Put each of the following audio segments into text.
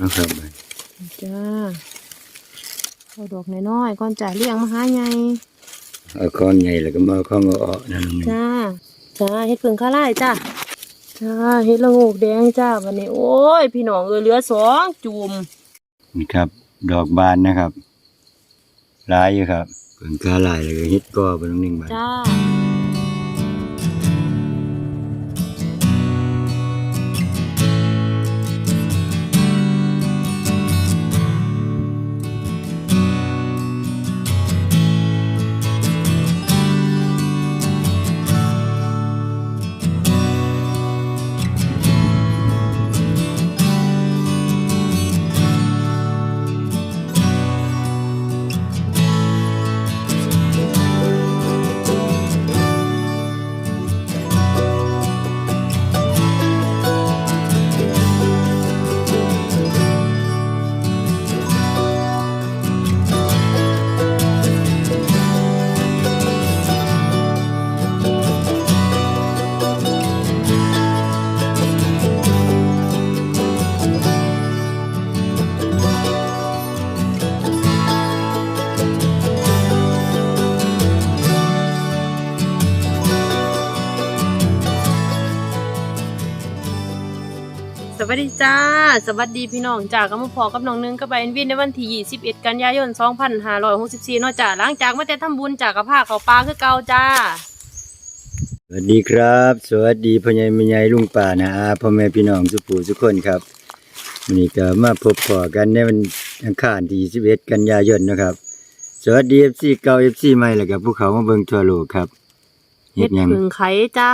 นะครับจ้าเอาดอกน้อยๆก่อนจ้าเลี้ยงมาหาใหญ่เอาค้อนใหญ่แล้วก็มาเอาข้องเอาออกนั่นนึงจ้าจ้าเฮ็ดเพิ่งข้าไล่จ้าจ้าเฮ็ดละโงกแดงจ้าวันนี้ โอ้ย พี่น้องเออเหลือสองจุ่มนี่ครับ ดอกบานนะครับหลายอยู่ครับเพิ่งกาหลายแล้วก็เฮ็ดกอไปตรงนึงบานจ้า สวัสดีจ้า สวัสดีพี่น้องจ้าก็มาพอกับน้องนึงกับใบเอ็นวินในวันที่21กันยายน 2564เนาะจ้าหลังจากมาแต่ทำบุญจากกระพาเขาปลาคือเก่าจ้า สวัสดีครับ สวัสดีพ่อใหญ่แม่ใหญ่ลุงป่านะอาพ่อแม่พี่น้องสุปู่ทุกคนครับวันนี้ก็มาพบปอกันในวันอังคารที่21กันยายนนะครับ สวัสดี FC เก่า FC ใหม่แล้วก็ผู้เขามาเบิ่งทั่วโลกครับเฮ็เฮ็ดดหยังผึ่งไข่จ้า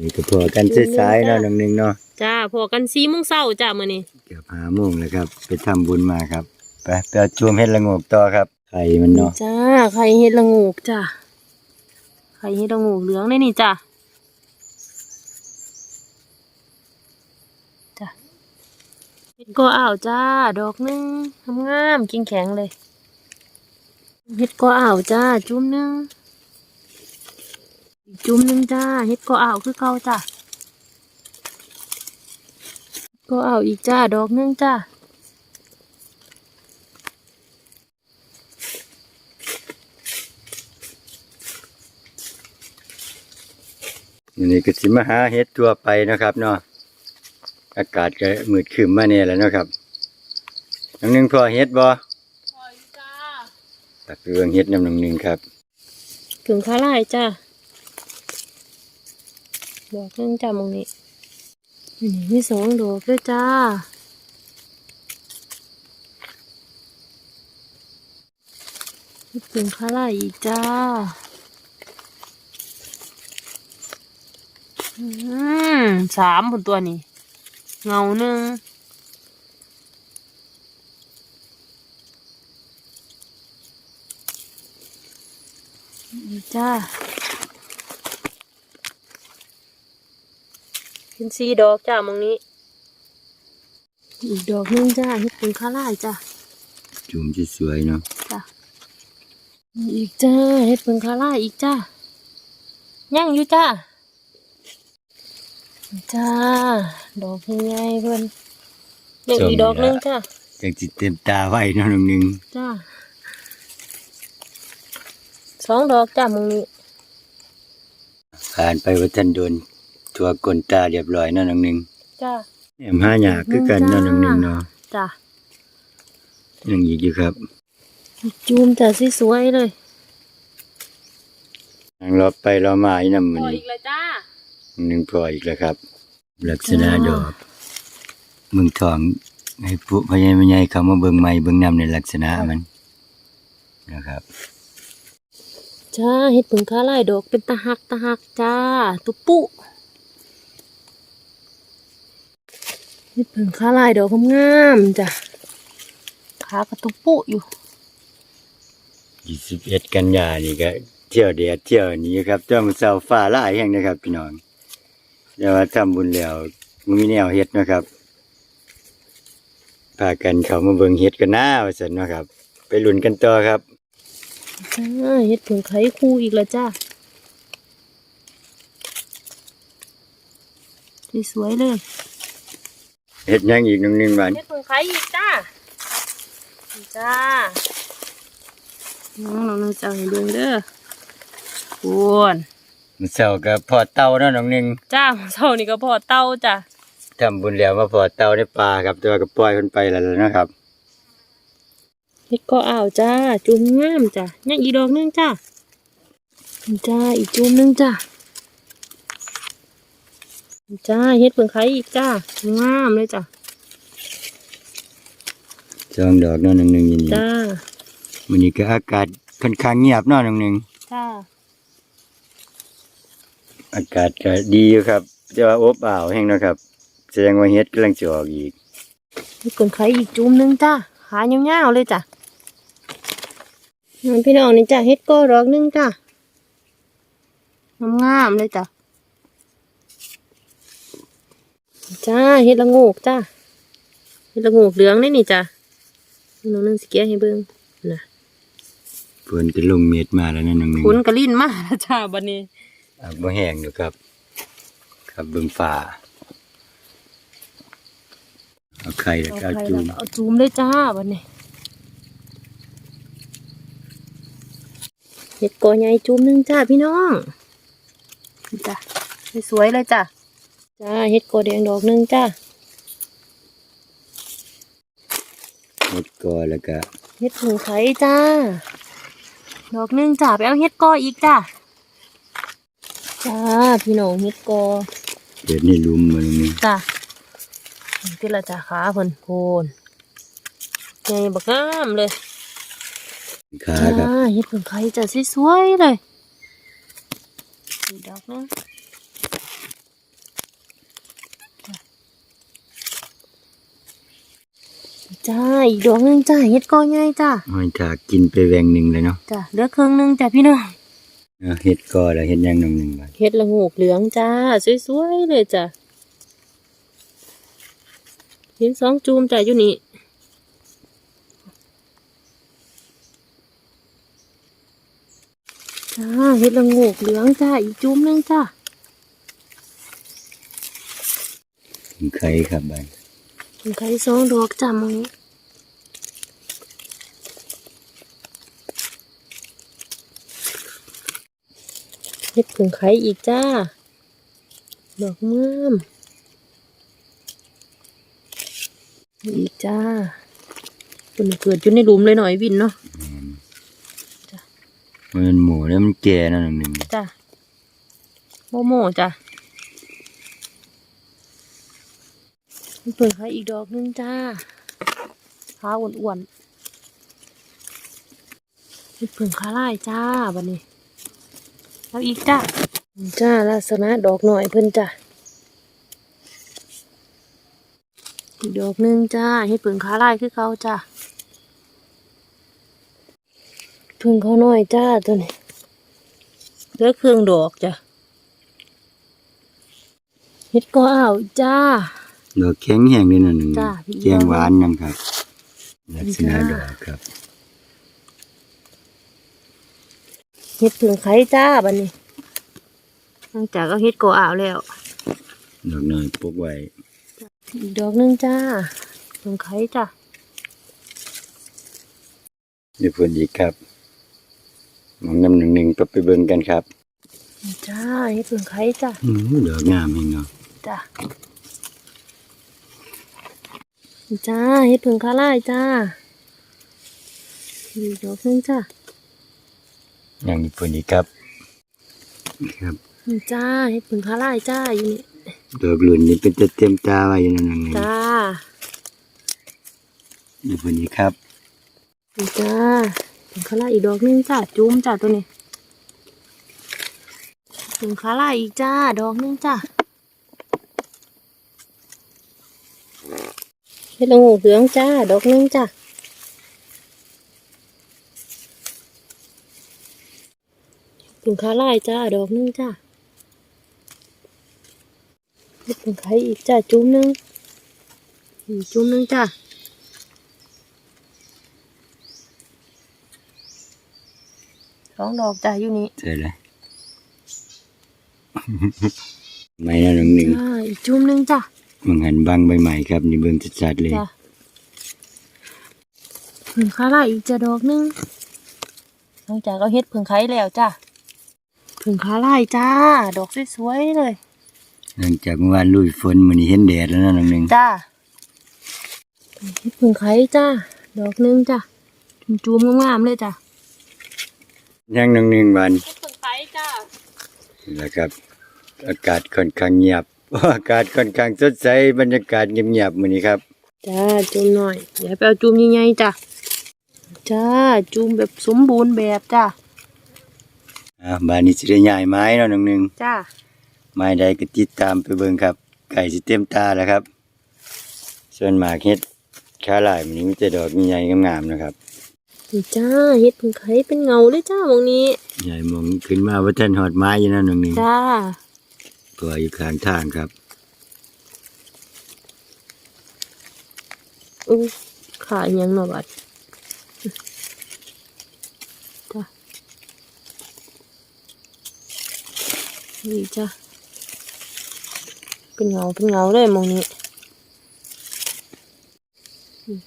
นี่ก็พอกันสายๆเนาะน้องหนึงเนาะจ้าพอกัน4โมงเช้าจ้ามื้อนี้เกือบ5โมงแล้วครับ ไปทำบุญมาครับ ไปไปเอาชวมเฮ็ดละโงกต่อครับไข่มันเนาะจ้าไข่เฮ็ดละโงูกจ้าไข่เฮ็ดละโงูกเหลืองได้นี่จ้าจ้าเฮ็ดก็อ้าวจ้า ดอกหนึงงามๆกินแข็งเลยเฮ็ดก็อ้าวจ้า จุ่มหนึงอีก จุ่มหนึงจ้าเฮ็ดก็อ้าวคือเก่าจ้าก็อ้าวอีกจ้าดอกหนึงจ้าวันนี้ก็สิมาหาเฮ็ดทั่วไปนะครับเนาะอากาศก็มืดครึ้มมาแน่แล้วเนาะครับน้องหนึงพอเฮ็ดบ่พออยู่จ้าตักเรื่องเฮ็ดน้ำหนึ่งหนึ่งครับถึงข้าไล่จ้า ดอกนึงจ้ามองนี้นี่มีสองดอกด้วยจ้าถึงข้าไล่อีกจ้าอืมสามผลตัวนี้ เงาหนึ่งนี่จ้า เป็นสีดอกจ้ามองนี้ อีกดอกหนึงจ้าเฮ็ดเป็นข้าไล่จ้าจุ่มที่สวยเนาะจ้าอีกจ้าเฮ็ดเป็นข้าไล่อีกจ้ายังอยู่จ้าจ้า ดอกใหญ่ๆเพิ่นยังอีกดอกหนึงจ้าจังจิเต็มตาไว้เนาะหนึ่งหนึ่งจ้าสองดอกจ้ามองนี้ผ่านไปว่าท่านโดน ทัวกลนตาเรียบร้อยเนาะหนึ่งหนึ่งจ้าแอมห้าหยาคือกันเนาะหนึ่งหนึ่งเนาะจ้ายังอีกอยู่ครับ จูมจ้าสวยๆเลยทางรอบไปรอมาอีน้ำมันพอนี่อีกแล้วจ้าหนึ่งพออีกแล้วครับ ลักษณะดอกมึงทองให้ผู้พญายใหญ่เขามาเบิ่งใหม่เบิ่งนำในลักษณะมันนะครับ จ้าเฮ็ดผึ่งข้าไล่ดอกเป็นตะหักตะหักจ้า ตุปุ เฮ็ดผึ่งข้าไล่ดอกงามๆจ้าขากระตุปุอยู่ยี่สิบเอ็ดกันยานี่ก็เที่ยวเดียดเที่ยวนี้ครับเจ้ามันเสาฟ้าหลายแห่งนะครับ พี่น้องเดี๋ยวว่าทำบุญแล้วมันมีแนวเฮ็ดนะครับพากันเขามาเบิ่งเฮ็ดกันหน้าว่าซั่นเนาะครับ ไปลุ้นกันต่อครับจ้าเฮ็ดผึ่งไข่คู่อีกแล้วจ้าสวยๆเลย เฮ็ดหยังอีกน้องหนึงบาดเฮ็ดเพิ่งไข่อีกจ้าจ้าน้องน้องนึงจะเอาให้เบิ่งเด้อปวนมื้อเช้าก็พอเต่าเนาะน้องหนึงจ้าเช้านี่ก็พอเต้าจ้ะทำบุญแล้วมาพอเต่าในป่าครับแต่ว่าก็ปล่อยเพิ่นไปแล้วนะครับเฮ็ดก็อ้าวจ้า จุ่มงามจ้ะยังอีกดอกหนึงจ้าจ้าอีกจุ่มหนึงจ้า จ้าเฮ็ดเพิ่งไข่อีกจ้างามเลยจ้ะสองดอกเนาะน้องหนึงอยู่นี่จ้ามื้อนี้ก็อากาศค่อนข้างเงียบเนาะน้องหนึงจ้าอากาศก็ดีอยู่ครับแต่ว่าอบอ้าวแห้งเนาะครับแสดงว่าเฮ็ดกำลังจะออกอีกเฮ็ดเพิ่งไข่อีกจุ่มหนึงจ้าขายาวๆเลยจ้ะงั้นพี่น้องนี่จ้ะเฮ็ดก็ดอกหนึงจ้างามๆเลยจ้ะ จ้าเฮ็ดละโงกจ้าเฮ็ดละโงกเหลืองนี่นี่จ้ะน้องนึงสิเกียให้เบิ่งนะเพิ่นก็ลงเม็ดมาแล้วนะน้องหนึงคุณกระลิ่นมาแล้วจ้าบัดนี้อะบ่แห้งอยู่ครับ ครับเบิ่งฟ้าเอาไข่แล้วก็เอาจุ่มเอาจูมเลยจ้าบัดนี้เฮ็ดกอใหญ่จูมหนึงจ้าพี่น้องนี่จ้ะสวยๆเลยจ้ะ จ้าเฮ็ดกอแดงดอกหนึงจ้าเฮ็ดกอแล้วก็เฮ็ดหูไข่จ้า ดอกหนึงจ้าไปเอาเฮ็ดกออีกจ้าจ้าพี่น้องเฮ็ดกอเฮ็ดในหลุมมานี่จ้าพี่ละจ้าขาเพิ่นโพนใหญ่บักงามเลยขาครับจ้าเฮ็ดเพิ่งไข่จ้าสวยๆเลยอีกดอกหนึง จ้าอีกดอกหนึงจ้าเฮ็ดกอใหญ่จ้าหอยถากกินไปแหวงหนึงเลยเนาะจ้าเหลือครึ่งหนึงจ้าพี่น้องเอาเฮ็ดกอแล้วเฮ็ดหยังน้องหนึงบาดเฮ็ดละโงูกเหลืองจ้าสวยๆเลยจ้ะเห็นสองจูมจ้ะอยู่นี่จ้าเฮ็ดละโงูกเหลืองจ้าอีกจูมหนึงจ้าไข่ครับบาดผมไข่สองดอกจ้ามึง ฮ็ดผงไข่อีกจ้า ดอกงามอีกจ้าเป็นเกิดอยู่ในหลุมเลยหน่อยวินเนาะมันหมูแล้วมันแก่เนาะน้องหนึงจ้าโมโมจ้าเปิดไข่อีกดอกหนึงจ้าขาอ้วนๆเพิ่งขาลายจ้าบันนี้ แล้วอีกจ้าจ้าลักษณะดอกหน่อยเพิ่นจ้าอีกดอกหนึงจ้าให้เพิ่งขาลายคือเขาจ้าเพิ่งเขาหน่อยจ้าตัวนี้เหลือเครื่องดอกจ้ะเฮ็ดก็อ้าวจ้าดอกแข็งแห้งเลยเนาะน้องหนึงจ้ะแกงหวานนํครับลักษณะดอกครับ เฮ็ดเพิ่งไข่จ้าบัดนี้หลังจากก็เฮ็ดก็อ้าวแล้ว ดอกน้อยปลูกไว้อีกดอกหนึงจ้าเพิ่งไข่จ้าเดี๋ยวเพิ่นอีกครับมองน้ำหนึ่งหนึ่งก็ไปเบิ่งกันครับจ้าเฮ็ดเพิ่งไข่จ้าอือดอกงามแฮงเนาะจ้าจ้าเฮ็ดเพิ่งขาลายจ้าอีกดอกหนึงจ้า ยังมีเพิ่นอีกครับ ครับจ้าเฮ็ดเพิ่งขาลายจ้าอยู่นี่ดอกหลุนนี่เป็นตะเต็มตาไว้อยู่นั่นนึงจ้านี่เพิ่นอีกครับจ้าเพิ่งขาลายอีกดอกหนึงจ้าจุ้มจ้าตัวนี้เพิ่งขาลายอีกจ้าดอกหนึงจ้าเฮ็ดละโงูเหลืองจ้าดอกหนึงจ้า ถึงขาลายจ้า ดอกหนึงจ้าเฮ็ดถึงไข่อีกจ้าจุ้มหนึงอีกจุ้มหนึงจ้าสองดอกจ้าอยู่นี่เสร็จแล้วไม่นะน้องหนึ่งจ้าอีกจุ้มหนึงจ้ามึงหันบังใบใหม่ครับนี่เบิ่งชัดๆเลยจ้ะผึ่งคาร่าอีกจะดอกหนึงหลังจากเราเฮ็ดผึ่งไข่แล้วจ้ะ ผึ่งคาร่าจ้า ดอกสวยๆเลย หลังจากเมื่อวานลุยฝนมื้อนี้เห็นแดดแล้วนะน้องหนึงจ้าเฮ็ดผึ่งไข่จ้า ดอกหนึงจ้ะจุ่มๆงามๆเลยจ้ะยังน้องหนึงวันเฮ็ดผึ่งไข่จ้านี่แหละครับ อากาศค่อนข้างเงียบ อากาศค่อนข้างสดใสบรรยากาศเงียบๆมื้อนี้ครับ จ้าจุ่มหน่อยอย่าไปเอาจุ่มใหญ่ๆจ้ะจ้าจุ่มแบบสมบูรณ์แบบจ้า อ่าบ้านนี้สิได้ย้ายไม้เนาะน้องหนึงจ้าไม้ใดก็ติดตามไปเบิ่งครับ ไก่สิเต็มตาแล้วครับ ส่วนหมากเฮ็ดขาหลายมันนี้มีแต่ดอกใหญ่ๆงามๆนะครับนี่จ้าเฮ็ดผึ่งไข่เป็นเงาเลยจ้าหมองนี้ ใหญ่มองขึ้นมาว่าท่านหอดไม้อยู่นะน้องหนึงจ้าตัวอยู่ข้างทางครับอู้ขาอิหยังเนาะบัด นี่จ้าเป็นเงาเป็นเงาเลยมองนี่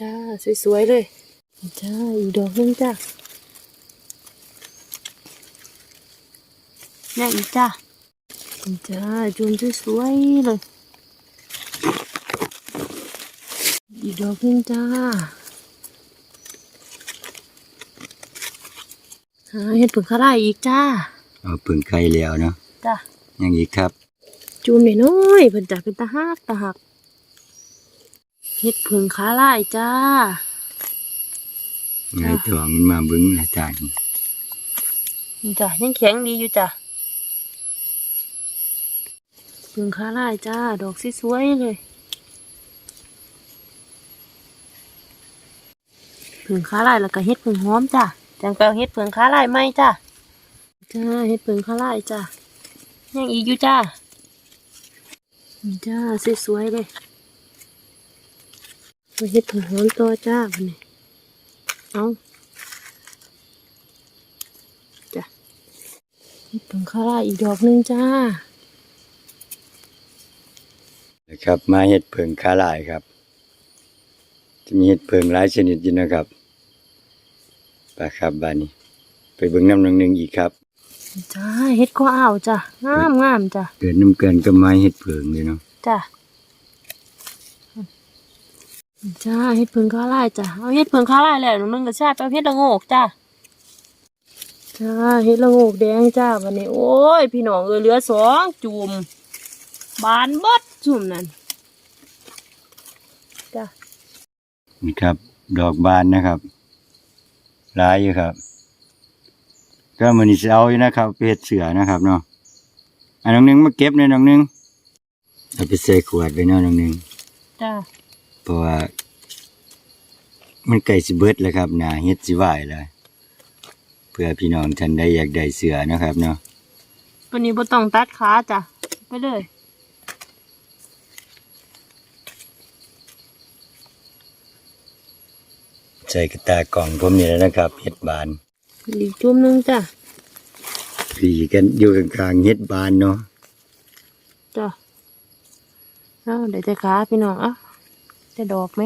จ้า สวยๆเลย จ้า อีกดอกนึงจ้านี่อีกจ้าอีจ้าจุนสวยๆเลย อีกดอกนึงจ้าเห็ดผึ่งคาร่าอีกจ้า เอาเพิ่งไข่แล้วเนาะ จ้ายังอีกครับ จูนน้อยๆเพิ่นจะเป็นตาหักตาหักเห็ดผึ่งคาร่าอีกจ้าไงตัวมันมาเบึ้งละจานนี่จ้ะยังแข็งดีอยู่จ้ะผึ่งคาร่าจ้า ดอกสวยๆเลยผึ่งคาร่าแล้วก็เห็ดผึ่งหอมจ้ะจังแปลเห็ดผึ่งคาร่าไหมจ้ะจ้าเห็ดผึ่งคาร่าจ้ะ ยังอีกอยู่จ้าจ้าสวยๆเลยมาเห็ดผึ่งหอมตัวจ้าบันนี้เอาจ้ะเห็ดผึ่งคาราอีกดอกหนึงจ้านะครับ มาเห็ดเพิงขาลายครับ จะมีเห็ดเพิงหลายชนิดอยู่นะครับไปครับบานี้ ไปเบิ่งน้ำน้องหนึ่งอีกครับ จ้าเฮ็ดก็อ้าวจ้ะงามงามจ้ะเกิดน้ำเกินก็ไม้เห็ดเพิงเลยเนาะจ้ะจ้าเฮ็ดเพิงข้าวไร่จ้ะเอาเฮ็ดเพิงข้าวไร่แล้วหนูนึงก็ใช่ไปเอาเฮ็ดละโงกจ้ะจ้าเฮ็ดละโงกแดงจ้าวันนี้ โอ้ย พี่น้องเออเหลือสองจุ่มบานเบดจุ่มนั่นจ้ะนี่ครับ ดอกบานนะครับหลายอยู่ครับ ก็มันนี่สิเอาอยู่นะครับไปเห็ดเสือนะครับเนาะอันน้องหนึงมาเก็บเลยน้องหนึงเอาไปใส่ขวดไว้เนาะน้องหนึงจ้าเพราะว่า มันใกล้สิเบิดแล้วครับหนาเฮ็ดสิไหวแล้วเพื่อพี่น้องท่านใดอยากได้เสือนะครับเนาะวันนี้บ่ต้องตัดขาจ้ะไปเลยใส่กระตากล่องผมนี่แหล้วนะครับเฮ็ดบาน อีกจุ่มหนึงจ้ะผีกันอยู่กลางๆเฮ็ดบานเนาะจ้ะเอาเดี๋ยวจะขาพี่น้องเอะจะดอกไหม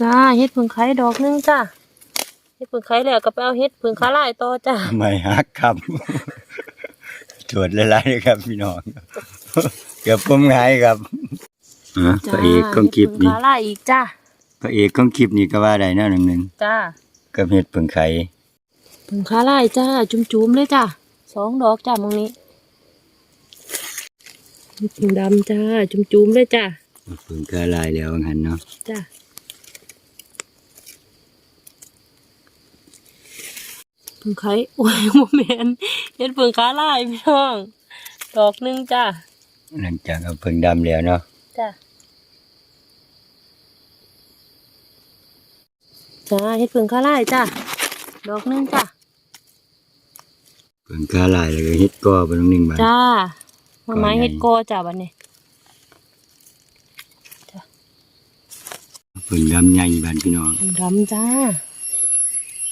จ้าเฮ็ดเพิ่งไข่ดอกหนึงจ้าเฮ็ดเพิ่งไข่แล้วก็ไปเอาเฮ็ดเพิ่งขาลายต่อจ้าไม่ฮักครับโจทย์หลายๆเลยครับ พี่น้องเกือบผมหงายครับอะพระเอกของคลิปเฮ็ดเพิ่งนี้ขาลายอีกจ้าพระเอกของคลิปนี้ก็ว่าได้เนาะหนึ่งหนึ่งจ้า กับเฮ็ดเพิ่งไข่เพิ่งขาลายจ้า จุ่มๆเลยจ้าสองดอกจ้ามองนี้เฮ็ดเพิ่งดำจ้า จุ่มๆเลยจ้าเพิ่งกะลายแล้วว่างั้นเนาะจ้าเพิ่งไข่โอ้ยโมเมนเฮ็ดเพิ่งขาลายพี่น้อง ดอกหนึงจ้าหลังจากเอาเพิ่งดำแล้วเนาะจ้า จ้าเฮ็ดเพิ่งข้าไล่จ้าดอกหนึงจ้าเพิ่งกะลายแล้วก็เฮ็ดก่อไปน้องหนึ่งบาทจ้ามาไม้ก่อนไงเฮ็ดโกจ้าบัดนี้เพิ่งดำใหญ่บานพี่น้องดำจ้า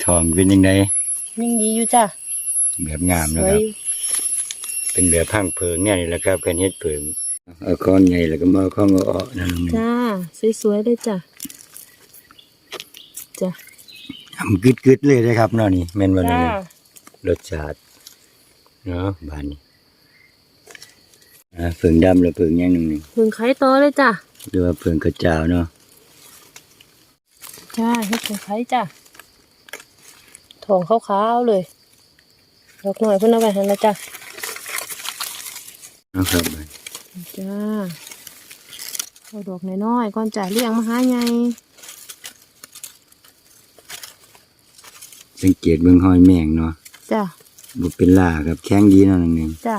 ทองเป็นยังไงยังดีอยู่จ้าแบบงามสนะวคยรับ เป็นแบบพังเพิงเนี่ยนี่แหละครับการเฮ็ดเพิงเอาค้อนใหญ่แล้วก็มาเอาค้อนเอาออกนะน้องจ้า สวยๆเลยจ้ะ จ้ะทำกึดๆเลยนะครับเนาะนี่แม่นบ่จ้าเนี่ยรสชาติเนาะบานนี้อ่าเพิ่งดำแล้วเพิ่งหยังหนึงนี่เพิ่งไข่ต่อเลยจ้ะหรือว่าเพิ่งกระจาวเนาะจ้าเฮ็ดเพิ่งไข่จ้ะทองขาวๆเลยดอกหน่อยเพิ่นเอาไว้หั่นละจ้ะเนาะครับจ้าเอาดอกน้อยๆก่อนจ้ะเลี้ยงมาหาใหญ่ สังเกตเบิ่งหอยแมงเนาะจ้ะบ่เป็นล่าครับแข็งดีเนาะนั่นเองจ้ะ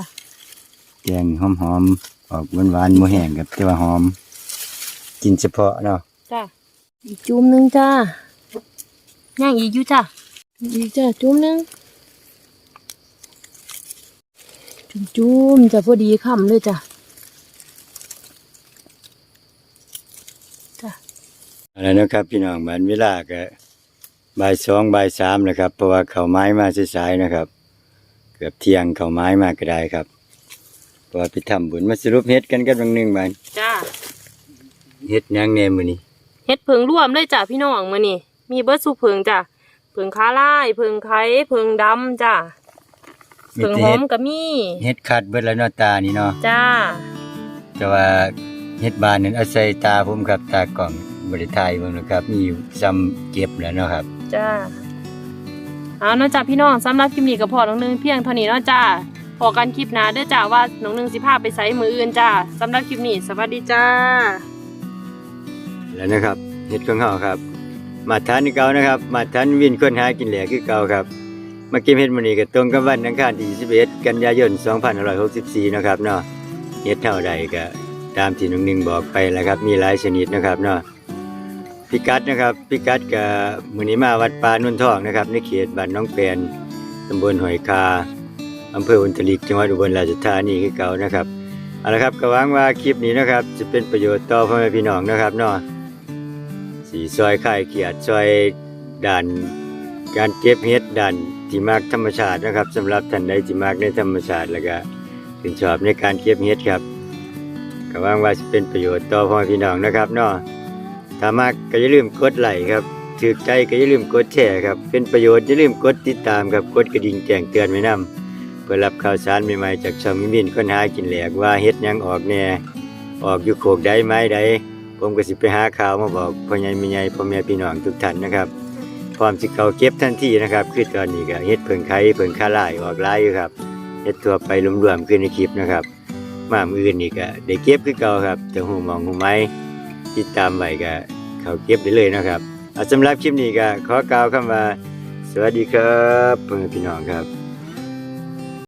แกงหอมๆออกหวานๆบ่แห้งครับแต่ว่าหอม กินเฉพาะเนาะจ้ะอีกจุ่มหนึงจ้าย่างอีกอยู่จ้ะอีกจ้ะจุ่มหนึงจุ่มๆจะพอดีคำเลยจ้ะจ้ะเอาละนะครับพี่น้องบัดเวลาก็ บ่ายสองบ่ายสามนะครับ เพราะว่าเขาวไม้มาสายๆนะครับ เกือบเที่ยงเขาวไม้มาก็ได้ครับ เพราะว่าไปทำบุญมาสรุปเฮ็ดกันกันบางหนึงบัดจ้าเฮ็ดหยังแหน่มื้อนี้เฮ็ดเพิงร่วมเลยจ้ะพี่น้องมื้อนี้มีเบิดสุกเพิงจ้ะเพิงคาลายเพิงไข่เพิงดำจ้ะมีเพิงแต่หอเฮ็มดก็มีเฮ็ดคัดเบิดแล้วเนาะตานี่เนาะจ้าแต่ว่าเฮ็ดบานนั้นเอาใส่ตาผมครับตากล่องบ่ได้ถ่ายเบิ่งนะครับมีอยู่ซ้ำเก็บแล้วเนาะครับ จ้าเอาเนาะจ้ะพี่น้องสำหรับคลิปนี้ก็พอน้องนึงเพียงเท่านี้เนาะจ้าพอกันคลิปหน้าเด้อจ้าว่าน้องนึงสิพาไปไสมืออื่นจ้าสำหรับคลิปนี้สวัสดีจ้า แล้วนะครับเฮ็ดของเฮาครับ มาทานเก่านะครับ มาทานวินคนหากินแหลกคือเก่าครับมาก็บเฮ็ดมื้อนี้ก็ตรงกับวันอังคารที่21กันยายน 2564นะครับเนาะเฮ็ดเท่าใดก็ตามที่น้องนึงบอกไปแล้วครับ มีหลายชนิดนะครับเนาะ พิกัดนะครับ พิกัดก็มื้อนี้มาวัดป่านุ่นทองนะครับในเขตบ้านน้องแปนตำบลหอยคาอำเภออุตลิกจังหวัดอุบลราชธานีคือเก่านะครับเอาละครับก็หวังว่าคลิปนี้นะครับ จะเป็นประโยชน์ต่อพ่อแม่พี่น้องนะครับเนาะสีซอยค่เกียรติซอยด่านการเก็บเห็ดด่านที่มากธรรมชาตินะครับสำหรับท่านใดที่มากในธรรมชาติแล้วก็ถึงชอบในการเก็บเห็ดครับก็หวังว่าจะเป็นประโยชน์ต่อพ่อแม่พี่น้องนะครับเนาะ ถ้ามากก็อย่าลืมกดไลค์ครับถือใจก็อย่าลืมกดแชร์ครับ เป็นประโยชน์อย่าลืมกดติดตามครับกดกระดิ่งแจ้งเตือนไว้นํเพื่อรับข่าวสารใหม่ๆจากช่องมิมินค้นหากินแหลกว่าเห็ดหยังออกแน่ออกอยู่โขกใดไม้ใดผมก็สิไปหาข่าวมาบอกพ่อใหญ่แม่ใหญ่พ่อแม่พี่น้องทุกท่านนะครับพร้อมสิเขาเก็บทันทีนะครับ คือตอนนี้ก็เฮ็ดเพิ่งไข่เพิ่งค่าลายออกหลายอยู่ครับเฮ็ดทั่วไปรวมๆขึ้นในคลิปนะครับ มามืออื่นนี่ก็ได้เก็บคือเก่าครับแต่หูมองหูไม้ ติดตามไว้ก็เขาเก็บได้เลยนะครับเอาสำหรับคลิปนี้ก็ขอกล่าวคำว่า สวัสดีครับพ่อแม่พี่น้องครับ